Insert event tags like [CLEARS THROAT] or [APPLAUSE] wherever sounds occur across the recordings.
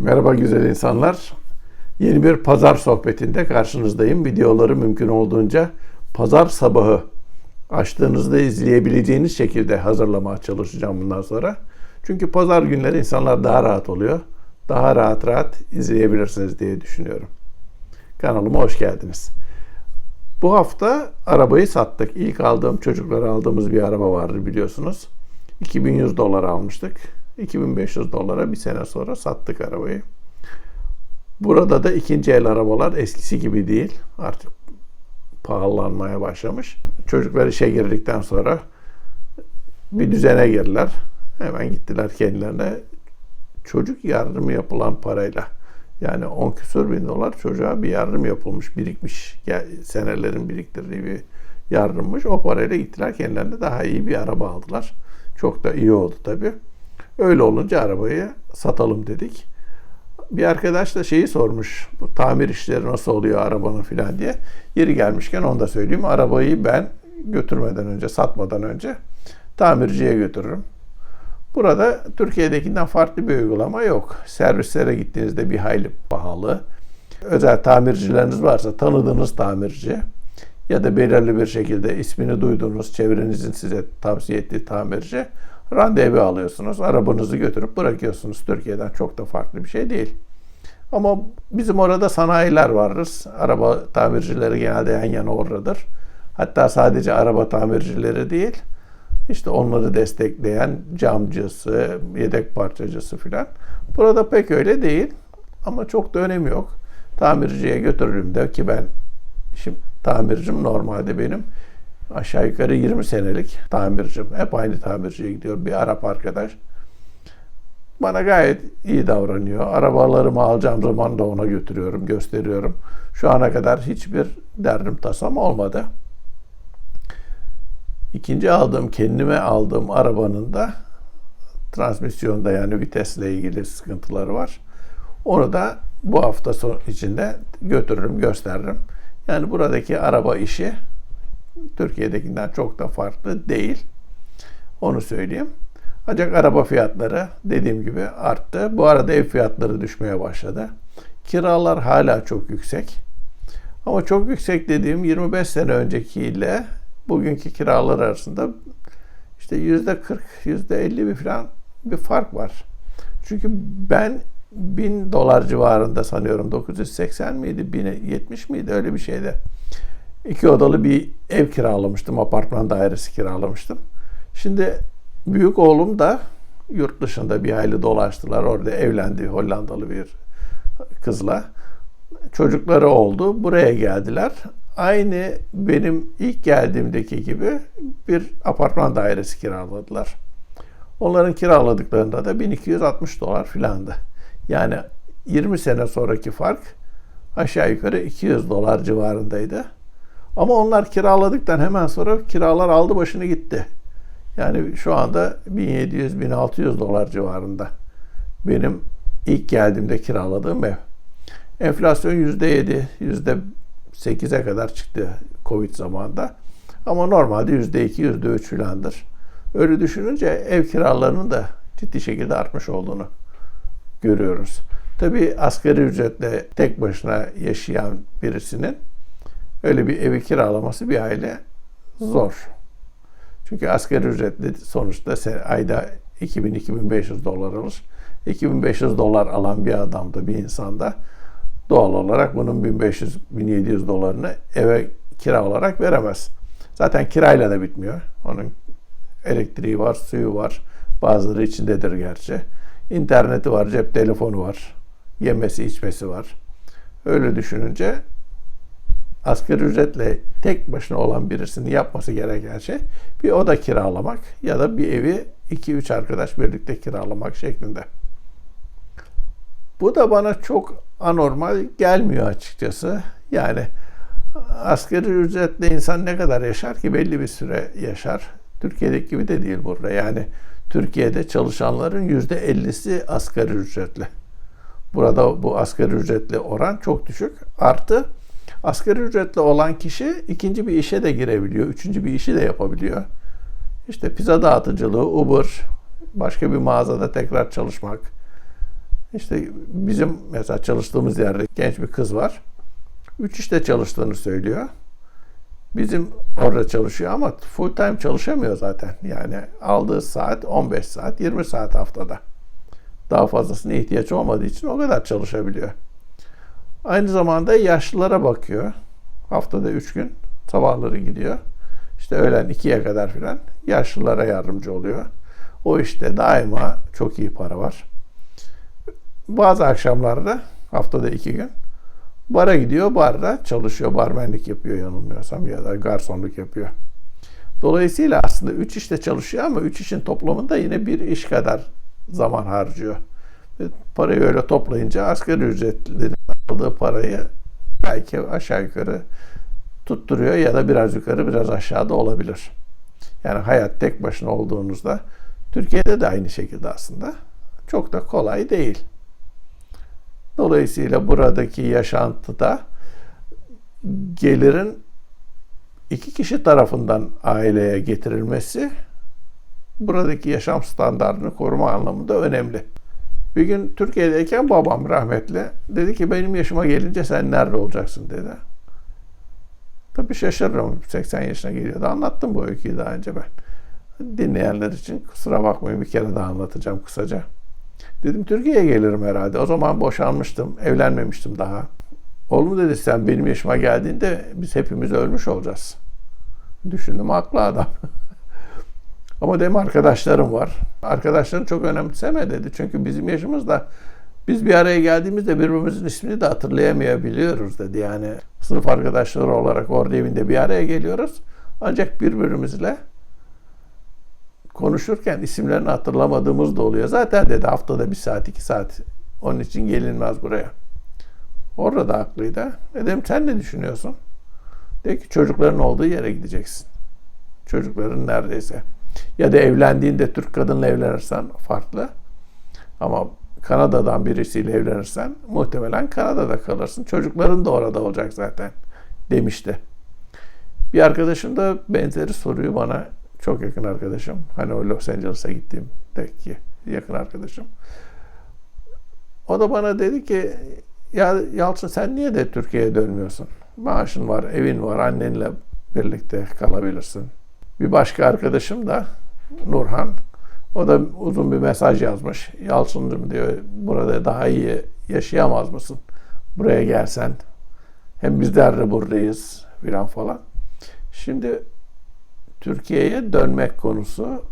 Merhaba güzel insanlar. Yeni bir pazar sohbetinde karşınızdayım. Videoları mümkün olduğunca pazar sabahı açtığınızda izleyebileceğiniz şekilde hazırlamaya çalışacağım bundan sonra. Çünkü pazar günleri insanlar daha rahat oluyor. Daha rahat rahat izleyebilirsiniz diye düşünüyorum. Kanalıma hoş geldiniz. Bu hafta arabayı sattık. İlk aldığım çocuklara aldığımız bir araba vardı biliyorsunuz. 2100 dolar almıştık. 2500 dolara bir sene sonra sattık arabayı. Burada da ikinci el arabalar eskisi gibi değil. Artık pahalanmaya başlamış. Çocuklar işe girdikten sonra bir düzene girdiler. Hemen gittiler kendilerine çocuk yardımı yapılan parayla yani 10 küsur bin dolar çocuğa bir yardım yapılmış, birikmiş. Senelerin biriktirdiği bir yardımmış. O parayla gittiler kendilerine daha iyi bir araba aldılar. Çok da iyi oldu tabii. Öyle olunca arabayı satalım dedik. Bir arkadaş da şeyi sormuş. Bu tamir işleri nasıl oluyor arabanın filan diye. Yeri gelmişken onu da söyleyeyim. Arabayı ben götürmeden önce, satmadan önce tamirciye götürürüm. Burada Türkiye'dekinden farklı bir uygulama yok. Servislere gittiğinizde bir hayli pahalı. Özel tamircileriniz varsa tanıdığınız tamirci ya da belirli bir şekilde ismini duyduğunuz çevrenizin size tavsiye ettiği tamirci randevu alıyorsunuz. Arabanızı götürüp bırakıyorsunuz. Türkiye'den çok da farklı bir şey değil. Ama bizim orada sanayiler vardır. Araba tamircileri genelde yan yana oradadır. Hatta sadece araba tamircileri değil, işte onları destekleyen camcısı, yedek parçacısı filan. Burada pek öyle değil ama çok da önemi yok. Tamirciye götürürüm ki ben şimdi tamircim normalde benim aşağı yukarı 20 senelik tamircim. Hep aynı tamirciye gidiyor. Bir Arap arkadaş. Bana gayet iyi davranıyor. Arabalarımı alacağım zaman da ona götürüyorum, gösteriyorum. Şu ana kadar hiçbir derdim tasam olmadı. İkinci aldığım, kendime aldığım arabanın da transmisyonda yani vitesle ilgili sıkıntıları var. Onu da bu hafta son içinde götürürüm, gösteririm. Yani buradaki araba işi Türkiye'dekinden çok da farklı değil. Onu söyleyeyim. Ancak araba fiyatları dediğim gibi arttı. Bu arada ev fiyatları düşmeye başladı. Kiralar hala çok yüksek. Ama çok yüksek dediğim 25 sene öncekiyle bugünkü kiralar arasında işte yüzde 40, yüzde 50 bir falan bir fark var. Çünkü ben 1000 dolar civarında sanıyorum 980 miydi, 1070 miydi öyle bir şeydi. İki odalı bir ev kiralamıştım, apartman dairesi kiralamıştım. Şimdi büyük oğlum da yurt dışında bir hayli dolaştılar. Orada evlendi Hollandalı bir kızla. Çocukları oldu. Buraya geldiler. Aynı benim ilk geldiğimdeki gibi bir apartman dairesi kiraladılar. Onların kiraladıklarında da 1260 dolar filandı. Yani 20 sene sonraki fark aşağı yukarı 200 dolar civarındaydı. Ama onlar kiraladıktan hemen sonra kiralar aldı başını gitti. Yani şu anda 1700-1600 dolar civarında. Benim ilk geldiğimde kiraladığım ev. Enflasyon %7, %8'e kadar çıktı Covid zamanında. Ama normalde %2, %3 filandır. Öyle düşününce ev kiralarının da ciddi şekilde artmış olduğunu görüyoruz. Tabii asgari ücretle tek başına yaşayan birisinin öyle bir evi kiralaması bir aile zor. Çünkü asgari ücretli sonuçta ayda 2000-2500 dolar alır. 2500 dolar alan bir adamda, bir insanda doğal olarak bunun 1500-1700 dolarını eve kira olarak veremez. Zaten kirayla da bitmiyor. Onun elektriği var, suyu var. Bazıları içindedir gerçi. İnterneti var, cep telefonu var. Yemesi, içmesi var. Öyle düşününce asgari ücretle tek başına olan birisinin yapması gereken şey bir oda kiralamak ya da bir evi 2-3 arkadaş birlikte kiralamak şeklinde. Bu da bana çok anormal gelmiyor açıkçası. Yani asgari ücretle insan ne kadar yaşar ki belli bir süre yaşar. Türkiye'deki gibi de değil burada. Yani Türkiye'de çalışanların yüzde 50'si asgari ücretli. Burada bu asgari ücretli oran çok düşük. Artı asgari ücretli olan kişi ikinci bir işe de girebiliyor. Üçüncü bir işi de yapabiliyor. İşte pizza dağıtıcılığı, Uber, başka bir mağazada tekrar çalışmak, İşte bizim mesela çalıştığımız yerde genç bir kız var. Üç işte çalıştığını söylüyor. Bizim orada çalışıyor ama full time çalışamıyor zaten. Yani aldığı saat 15 saat, 20 saat haftada. Daha fazlasına ihtiyaç olmadığı için o kadar çalışabiliyor. Aynı zamanda yaşlılara bakıyor. Haftada 3 gün sabahları gidiyor. İşte öğlen 2'ye kadar filan yaşlılara yardımcı oluyor. O işte daima çok iyi para var. Bazı akşamlarda haftada 2 gün bara gidiyor. Barda çalışıyor. Barmenlik yapıyor yanılmıyorsam ya da garsonluk yapıyor. Dolayısıyla aslında 3 işte çalışıyor ama 3 işin toplamında yine bir iş kadar zaman harcıyor. Parayı öyle toplayınca asgari ücretlilerin aldığı parayı belki aşağı yukarı tutturuyor ya da biraz yukarı biraz aşağıda olabilir. Yani hayat tek başına olduğunuzda Türkiye'de de aynı şekilde aslında çok da kolay değil. Dolayısıyla buradaki yaşantıda gelirin iki kişi tarafından aileye getirilmesi buradaki yaşam standartını koruma anlamında önemli. Bir gün Türkiye'deyken babam rahmetli dedi ki benim yaşıma gelince sen nerede olacaksın dedi. Tabii şaşırırım. 80 yaşına geliyordu. Anlattım bu öyküyü daha önce ben. Dinleyenler için kusura bakmayın bir kere daha anlatacağım kısaca. Dedim Türkiye'ye gelirim herhalde. O zaman boşanmıştım. Evlenmemiştim daha. Oğlum dedi sen benim yaşıma geldiğinde biz hepimiz ölmüş olacağız. Düşündüm haklı adam. [LAUGHS] Ama dedim arkadaşlarım var. Arkadaşlarım çok önemseme dedi. Çünkü bizim yaşımızda biz bir araya geldiğimizde birbirimizin ismini de hatırlayamayabiliyoruz dedi. Yani sınıf arkadaşları olarak orada evinde bir araya geliyoruz. Ancak birbirimizle konuşurken isimlerini hatırlamadığımız da oluyor. Zaten dedi haftada bir saat iki saat onun için gelinmez buraya. Orada da haklıydı. Dedim sen ne düşünüyorsun? Dedi ki çocukların olduğu yere gideceksin. Çocukların neredeyse. Ya da evlendiğinde Türk kadınla evlenirsen farklı. Ama Kanada'dan birisiyle evlenirsen muhtemelen Kanada'da kalırsın. Çocukların da orada olacak zaten demişti. Bir arkadaşım da benzeri soruyu bana çok yakın arkadaşım. Hani o Los Angeles'a gittiğimdeki yakın arkadaşım. O da bana dedi ki ya Yalçın sen niye de Türkiye'ye dönmüyorsun? Maaşın var, evin var, annenle birlikte kalabilirsin. Bir başka arkadaşım da Nurhan. O da uzun bir mesaj yazmış. Yalçın'cım diyor burada daha iyi yaşayamaz mısın? Buraya gelsen. Hem bizler de buradayız filan falan. Şimdi Türkiye'ye dönmek konusu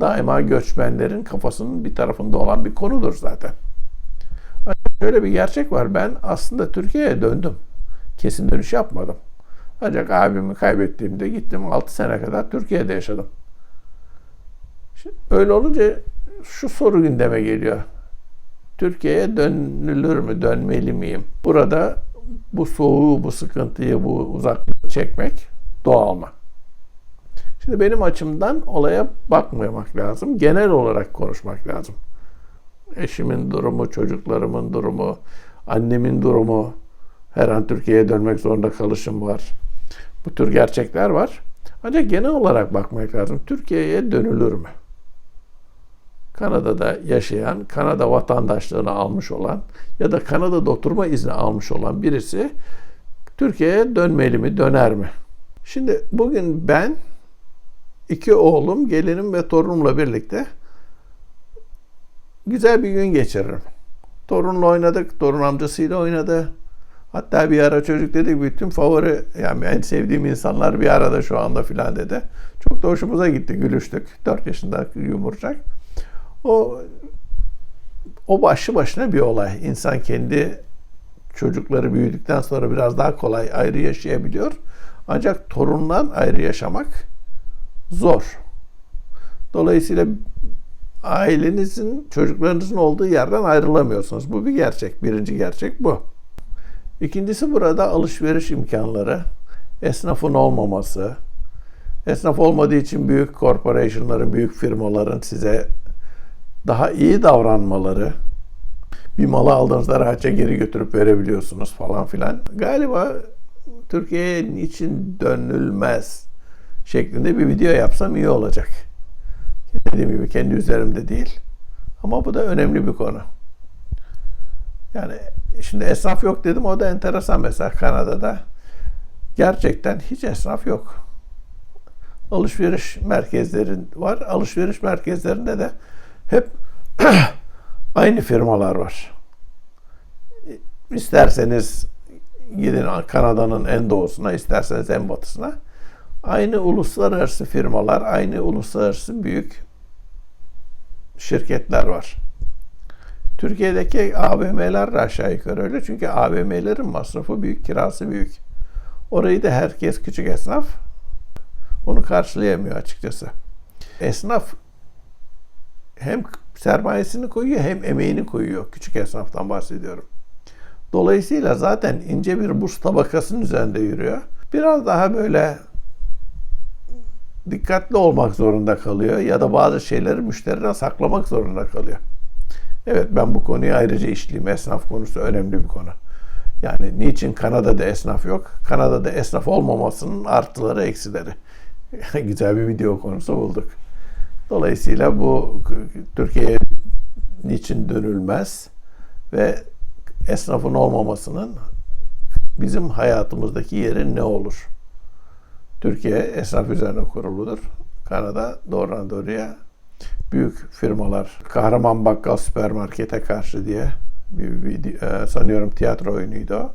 daima göçmenlerin kafasının bir tarafında olan bir konudur zaten. Şöyle bir gerçek var. Ben aslında Türkiye'ye döndüm. Kesin dönüş yapmadım. Ancak abimi kaybettiğimde gittim 6 sene kadar Türkiye'de yaşadım. Şimdi öyle olunca şu soru gündeme geliyor. Türkiye'ye dönülür mü, dönmeli miyim? Burada bu soğuğu, bu sıkıntıyı, bu uzaklığı çekmek doğal mı? Şimdi benim açımdan olaya bakmamak lazım. Genel olarak konuşmak lazım. Eşimin durumu, çocuklarımın durumu, annemin durumu, her an Türkiye'ye dönmek zorunda kalışım var. Bu tür gerçekler var. Ancak genel olarak bakmak lazım. Türkiye'ye dönülür mü? Kanada'da yaşayan, Kanada vatandaşlığını almış olan ya da Kanada'da oturma izni almış olan birisi Türkiye'ye dönmeli mi, döner mi? Şimdi bugün ben iki oğlum, gelinim ve torunumla birlikte güzel bir gün geçiririm. Torunla oynadık, torun amcasıyla oynadı. Hatta bir ara çocuk dedi bütün favori yani en sevdiğim insanlar bir arada şu anda filan dedi. Çok da hoşumuza gitti, gülüştük. 4 yaşında yumurcak. O o başlı başına bir olay. İnsan kendi çocukları büyüdükten sonra biraz daha kolay ayrı yaşayabiliyor. Ancak torundan ayrı yaşamak zor. Dolayısıyla ailenizin, çocuklarınızın olduğu yerden ayrılamıyorsunuz. Bu bir gerçek. Birinci gerçek bu. İkincisi burada alışveriş imkanları, esnafın olmaması, esnaf olmadığı için büyük korporasyonların, büyük firmaların size daha iyi davranmaları, bir malı aldığınızda rahatça geri götürüp verebiliyorsunuz falan filan. Galiba Türkiye'ye niçin dönülmez şeklinde bir video yapsam iyi olacak. Dediğim gibi kendi üzerimde değil. Ama bu da önemli bir konu. Yani şimdi esnaf yok dedim o da enteresan mesela Kanada'da. Gerçekten hiç esnaf yok. Alışveriş merkezlerin var. Alışveriş merkezlerinde de hep [CLEARS THROAT] aynı firmalar var. İsterseniz gidin Kanada'nın en doğusuna, isterseniz en batısına. Aynı uluslararası firmalar, aynı uluslararası büyük şirketler var. Türkiye'deki AVM'ler de aşağı yukarı öyle. Çünkü AVM'lerin masrafı büyük, kirası büyük. Orayı da herkes küçük esnaf onu karşılayamıyor açıkçası. Esnaf hem sermayesini koyuyor hem emeğini koyuyor. Küçük esnaftan bahsediyorum. Dolayısıyla zaten ince bir buz tabakasının üzerinde yürüyor. Biraz daha böyle dikkatli olmak zorunda kalıyor ya da bazı şeyleri müşteriden saklamak zorunda kalıyor. Evet ben bu konuyu ayrıca işleyeyim. Esnaf konusu önemli bir konu. Yani niçin Kanada'da esnaf yok? Kanada'da esnaf olmamasının artıları eksileri. [LAUGHS] Güzel bir video konusu bulduk. Dolayısıyla bu Türkiye'ye niçin dönülmez ve esnafın olmamasının bizim hayatımızdaki yeri ne olur? Türkiye esnaf üzerine kuruludur. Kanada doğrudan doğruya büyük firmalar, Kahraman Bakkal Süpermarket'e karşı diye bir video, e, sanıyorum tiyatro oyunuydu o.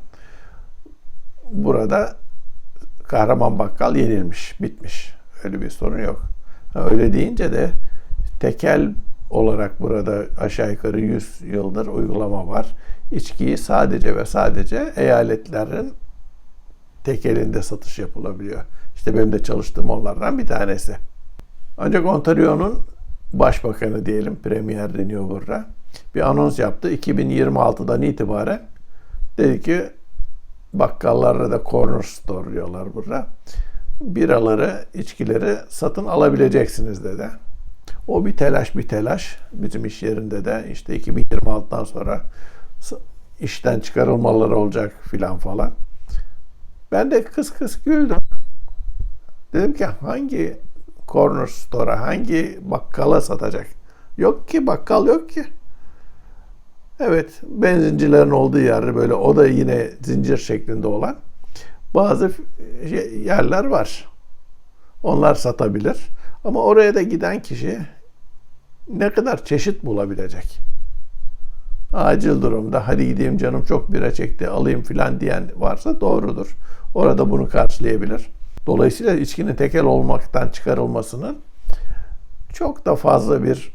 Burada Kahraman Bakkal yenilmiş, bitmiş. Öyle bir sorun yok. Öyle deyince de tekel olarak burada aşağı yukarı 100 yıldır uygulama var. İçkiyi sadece ve sadece eyaletlerin tekelinde satış yapılabiliyor. İşte benim de çalıştığım onlardan bir tanesi. Ancak Ontario'nun başbakanı diyelim, premier deniyor burada. Bir anons yaptı. 2026'dan itibaren dedi ki bakkallarda da corner store diyorlar burada. Biraları, içkileri satın alabileceksiniz dedi. O bir telaş bir telaş. Bizim iş yerinde de işte 2026'dan sonra işten çıkarılmaları olacak filan falan. Ben de kıs kıs güldüm. Dedim ki hangi corner store'a, hangi bakkala satacak? Yok ki bakkal yok ki. Evet, benzincilerin olduğu yerde böyle o da yine zincir şeklinde olan bazı şey, yerler var. Onlar satabilir. Ama oraya da giden kişi ne kadar çeşit bulabilecek? Acil durumda hadi gideyim canım çok bira çekti alayım filan diyen varsa doğrudur. Orada bunu karşılayabilir. Dolayısıyla içkinin tekel olmaktan çıkarılmasının çok da fazla bir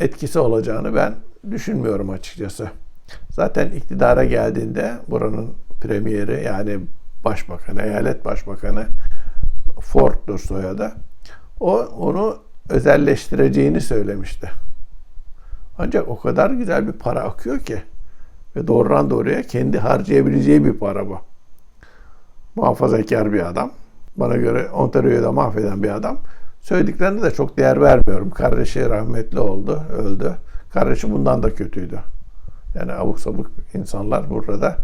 etkisi olacağını ben düşünmüyorum açıkçası. Zaten iktidara geldiğinde buranın premieri yani başbakanı, eyalet başbakanı Ford'dur soyadı. O onu özelleştireceğini söylemişti. Ancak o kadar güzel bir para akıyor ki ve doğrudan doğruya kendi harcayabileceği bir para bu. Muhafazakar bir adam. Bana göre Ontario'yu da mahveden bir adam. Söylediklerine de çok değer vermiyorum. Kardeşi rahmetli oldu, öldü. Kardeşi bundan da kötüydü. Yani abuk sabuk insanlar burada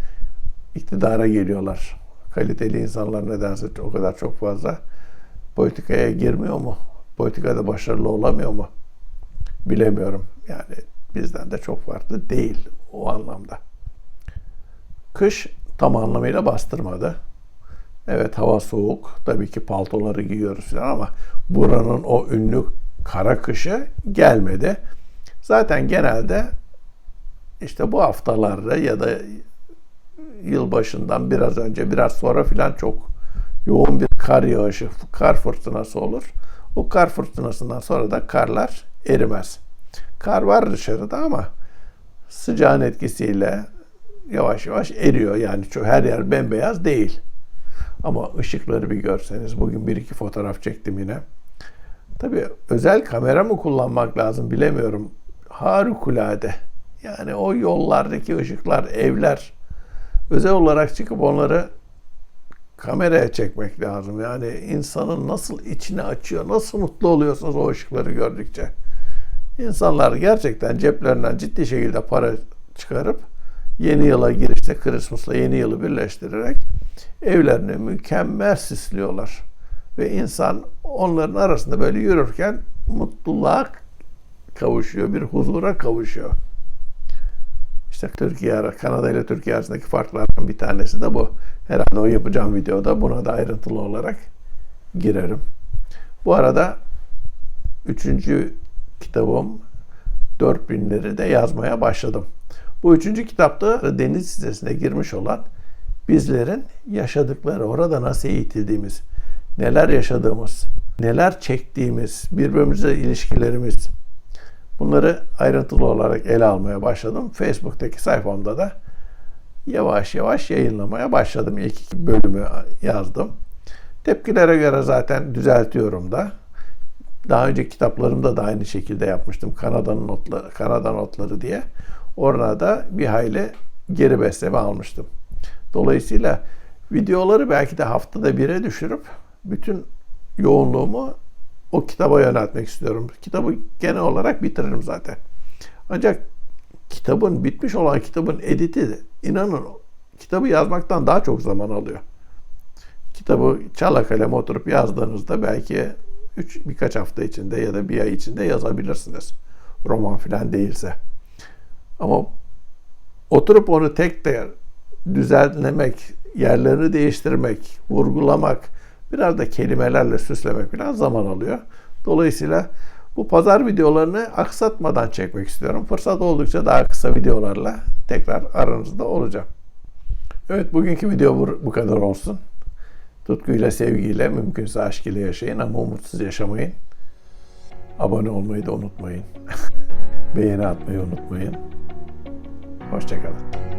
iktidara geliyorlar. Kaliteli insanlar nedense o kadar çok fazla politikaya girmiyor mu? Politikada başarılı olamıyor mu? Bilemiyorum. Yani bizden de çok farklı değil o anlamda. Kış tam anlamıyla bastırmadı. Evet hava soğuk. Tabii ki paltoları giyiyoruz falan ama buranın o ünlü kara kışı gelmedi. Zaten genelde işte bu haftalarda ya da yılbaşından biraz önce biraz sonra filan çok yoğun bir kar yağışı, kar fırtınası olur. O kar fırtınasından sonra da karlar erimez. Kar var dışarıda ama sıcağın etkisiyle yavaş yavaş eriyor. Yani çok her yer bembeyaz değil. Ama ışıkları bir görseniz bugün bir iki fotoğraf çektim yine. Tabii özel kamera mı kullanmak lazım bilemiyorum. Harikulade. Yani o yollardaki ışıklar, evler özel olarak çıkıp onları kameraya çekmek lazım. Yani insanın nasıl içini açıyor, nasıl mutlu oluyorsunuz o ışıkları gördükçe. İnsanlar gerçekten ceplerinden ciddi şekilde para çıkarıp yeni yıla girişte Christmas'la yeni yılı birleştirerek evlerini mükemmel süslüyorlar. Ve insan onların arasında böyle yürürken mutluluğa kavuşuyor, bir huzura kavuşuyor. İşte Türkiye, Kanada ile Türkiye arasındaki farklardan bir tanesi de bu. Herhalde o yapacağım videoda buna da ayrıntılı olarak girerim. Bu arada üçüncü kitabım 4000'leri de yazmaya başladım. Bu üçüncü kitapta deniz sitesine girmiş olan bizlerin yaşadıkları, orada nasıl eğitildiğimiz, neler yaşadığımız, neler çektiğimiz, birbirimize ilişkilerimiz, bunları ayrıntılı olarak ele almaya başladım. Facebook'taki sayfamda da yavaş yavaş yayınlamaya başladım. İlk iki bölümü yazdım. Tepkilere göre zaten düzeltiyorum da. Daha önce kitaplarımda da aynı şekilde yapmıştım. Kanada'nın notları, Kanada notları diye. Orada da bir hayli geri besleme almıştım. Dolayısıyla videoları belki de haftada bire düşürüp bütün yoğunluğumu o kitaba yöneltmek istiyorum. Kitabı genel olarak bitiririm zaten. Ancak kitabın bitmiş olan kitabın editi inanın kitabı yazmaktan daha çok zaman alıyor. Kitabı çala kalem oturup yazdığınızda belki üç, birkaç hafta içinde ya da bir ay içinde yazabilirsiniz. Roman filan değilse. Ama oturup onu tek tek düzenlemek, yerlerini değiştirmek, vurgulamak, biraz da kelimelerle süslemek falan zaman alıyor. Dolayısıyla bu pazar videolarını aksatmadan çekmek istiyorum. Fırsat oldukça daha kısa videolarla tekrar aranızda olacağım. Evet bugünkü video bu, bu kadar olsun. Tutkuyla, sevgiyle, mümkünse aşk ile yaşayın ama umutsuz yaşamayın. Abone olmayı da unutmayın. [LAUGHS] Beğeni atmayı unutmayın. Hoşçakalın.